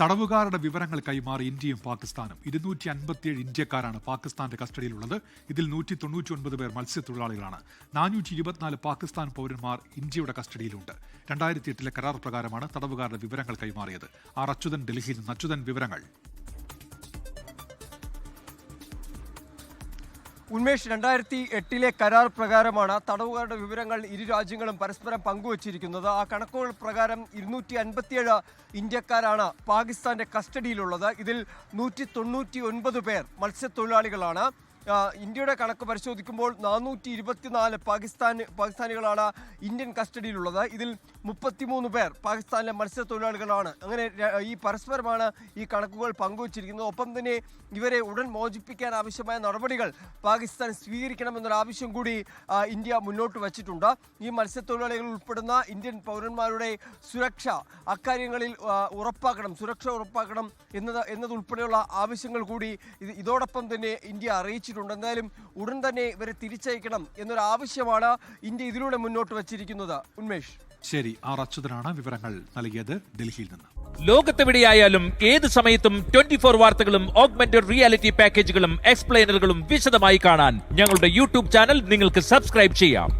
തടവുകാരുടെ വിവരങ്ങൾ കൈമാറി ഇന്ത്യയും പാകിസ്ഥാനും. ഇരുന്നൂറ്റി അൻപത്തിയേഴ് ഇന്ത്യക്കാരാണ് പാകിസ്ഥാന്റെ കസ്റ്റഡിയിലുള്ളത്. ഇതിൽ നൂറ്റി തൊണ്ണൂറ്റി ഒൻപത് പേർ മത്സ്യത്തൊഴിലാളികളാണ്. നാനൂറ്റി ഇരുപത്തിനാല് പാകിസ്ഥാൻ പൗരന്മാർ ഇന്ത്യയുടെ കസ്റ്റഡിയിലുണ്ട്. രണ്ടായിരത്തി എട്ടിലെ കരാർ പ്രകാരമാണ് തടവുകാരുടെ വിവരങ്ങൾ കൈമാറിയത്. ആർ അച്യുതൻ ഡൽഹിയിൽ നിന്ന് അച്യുതൻ വിവരങ്ങൾ. ഉന്മേഷ് രണ്ടായിരത്തി എട്ടിലെ കരാർ പ്രകാരമാണ് തടവുകാരുടെ വിവരങ്ങൾ ഇരു രാജ്യങ്ങളും പരസ്പരം പങ്കുവച്ചിരിക്കുന്നത്. ആ കണക്കുകൾ പ്രകാരം ഇരുന്നൂറ്റി അൻപത്തിയേഴ് ഇന്ത്യക്കാരാണ് പാകിസ്ഥാന്റെ കസ്റ്റഡിയിലുള്ളത്. ഇതിൽ നൂറ്റി തൊണ്ണൂറ്റി ഒൻപത് പേർ മത്സ്യത്തൊഴിലാളികളാണ്. ഇന്ത്യയുടെ കണക്ക് പരിശോധിക്കുമ്പോൾ നാനൂറ്റി ഇരുപത്തിനാല് പാകിസ്ഥാൻ പാകിസ്ഥാനികളാണ് ഇന്ത്യൻ കസ്റ്റഡിയിലുള്ളത്. ഇതിൽ മുപ്പത്തിമൂന്ന് പേർ പാകിസ്ഥാനിലെ മത്സ്യത്തൊഴിലാളികളാണ്. അങ്ങനെ ഈ പരസ്പരമാണ് ഈ കണക്കുകൾ പങ്കുവച്ചിരിക്കുന്നത്. ഒപ്പം തന്നെ ഇവരെ ഉടൻ മോചിപ്പിക്കാൻ ആവശ്യമായ നടപടികൾ പാകിസ്ഥാൻ സ്വീകരിക്കണമെന്നൊരു ആവശ്യം കൂടി ഇന്ത്യ മുന്നോട്ട് വച്ചിട്ടുണ്ട്. ഈ മത്സ്യത്തൊഴിലാളികൾ ഉൾപ്പെടുന്ന ഇന്ത്യൻ പൗരന്മാരുടെ സുരക്ഷ അക്കാര്യങ്ങളിൽ ഉറപ്പാക്കണം സുരക്ഷ ഉറപ്പാക്കണം എന്നത് എന്നതുൾപ്പെടെയുള്ള ആവശ്യങ്ങൾ കൂടി ഇതോടൊപ്പം തന്നെ ഇന്ത്യ അറിയിച്ചിട്ടുണ്ട് എന്തായാലും ഉടൻ തന്നെ ഇവരെ തിരിച്ചയക്കണം എന്നൊരു ആവശ്യമാണ് ഇന്ത്യ ഇതിലൂടെ മുന്നോട്ട് വച്ചിരിക്കുന്നത്. ഉന്മേഷ്. ശരി ആർ അച്യുതനാണ് വിവരങ്ങൾ നൽകിയത് ഡൽഹിയിൽ നിന്ന്. ലോകത്തെവിടെയായാലും ഏത് സമയത്തും ട്വന്റി ഫോർ വാർത്തകളും ഓഗ്മെന്റഡ് റിയാലിറ്റി പാക്കേജുകളും എക്സ്പ്ലെയിനറുകളും വിശദമായി കാണാൻ ഞങ്ങളുടെ യൂട്യൂബ് ചാനൽ നിങ്ങൾക്ക് സബ്സ്ക്രൈബ് ചെയ്യാം.